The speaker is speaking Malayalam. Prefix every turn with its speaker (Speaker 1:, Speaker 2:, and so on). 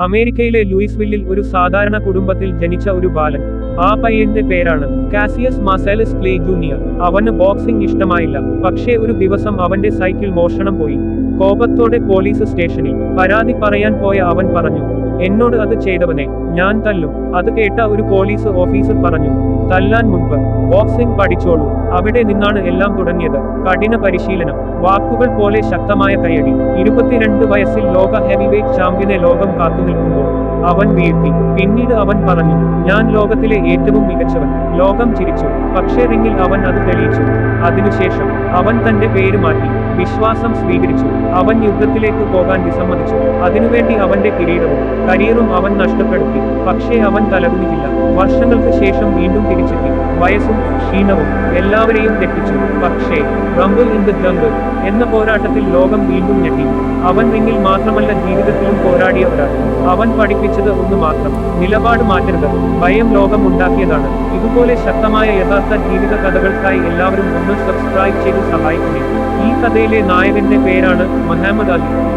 Speaker 1: അമേരിക്കയിലെ ലൂയിസ്വില്ലിൽ ഒരു സാധാരണ കുടുംബത്തിൽ ജനിച്ച ഒരു ബാലൻ. ആ പയ്യന്റെ പേരാണ് കാസിയസ് മാസേലസ് ക്ലേ ജൂനിയർ. അവന് ബോക്സിംഗ് ഇഷ്ടമായില്ല. പക്ഷേ ഒരു ദിവസം അവന്റെ സൈക്കിൾ മോഷണം പോയി. കോപത്തോടെ പോലീസ് സ്റ്റേഷനിൽ പരാതി പറയാൻ പോയ അവൻ പറഞ്ഞു എന്നോട് അത് ചെയ്തവനെ ഞാൻ തല്ലും. അത് കേട്ട ഒരു പോലീസ് ഓഫീസർ പറഞ്ഞു തല്ലാൻ മുൻപ് ബോക്സിംഗ് പഠിച്ചോളൂ. അവിടെ നിന്നാണ് എല്ലാം തുടങ്ങിയത്. കഠിന പരിശീലനം. വാക്കുകൾ പോലെ ശക്തമായ കയ്യടി. ഇരുപത്തിരണ്ട് വയസ്സിൽ ലോക ഹെവിവെയ്റ്റ് ചാമ്പ്യനെ ലോകം കാത്തുനിൽക്കുമ്പോൾ അവൻ വീഴ്ത്തി. പിന്നീട് അവൻ പറഞ്ഞു ഞാൻ ലോകത്തിലെ ഏറ്റവും മികച്ചവൻ. ലോകം ചിരിച്ചു. പക്ഷേ റിങ്ങിൽ അവൻ അത് തെളിയിച്ചു. അതിനുശേഷം അവൻ തന്റെ പേര് മാറ്റി. വിശ്വാസം സ്വീകരിച്ചു. അവൻ യുദ്ധത്തിലേക്ക് പോകാൻ വിസമ്മതിച്ചു. അതിനുവേണ്ടി അവന്റെ കിരീടവും കരിയറും അവൻ നഷ്ടപ്പെടുത്തി. പക്ഷേ അവൻ തലകുനിക്കില്ല വർഷങ്ങൾക്ക് ശേഷം വീണ്ടും തിരിച്ചെത്തി. വയസ്സും ക്ഷീണവും എല്ലാവരെയും തെറ്റിച്ചു പക്ഷേ റംബിൾ ഇൻ ദ ജംഗിൾ എന്ന പോരാട്ടത്തിൽ ലോകം വീണ്ടും ഞെട്ടി. അവൻ റിങ്ങിൽ മാത്രമല്ല ജീവിതത്തിലും പോരാടിയ ഒരാൾ അവൻ പഠിപ്പിച്ചത് ഒന്ന് മാത്രം നിലപാട് മാറ്റരുത്. ഭയം ലോകം ഉണ്ടാക്കിയതാണ്. ഇതുപോലെ ശക്തമായ യഥാർത്ഥ ജീവിത കഥകൾക്കായി എല്ലാവരും ഒന്ന് സബ്സ്ക്രൈബ് ചെയ്ത് സഹായിക്കണേ. ഈ കഥയിലെ നായകന്റെ പേരാണ് മുഹമ്മദ് അലി.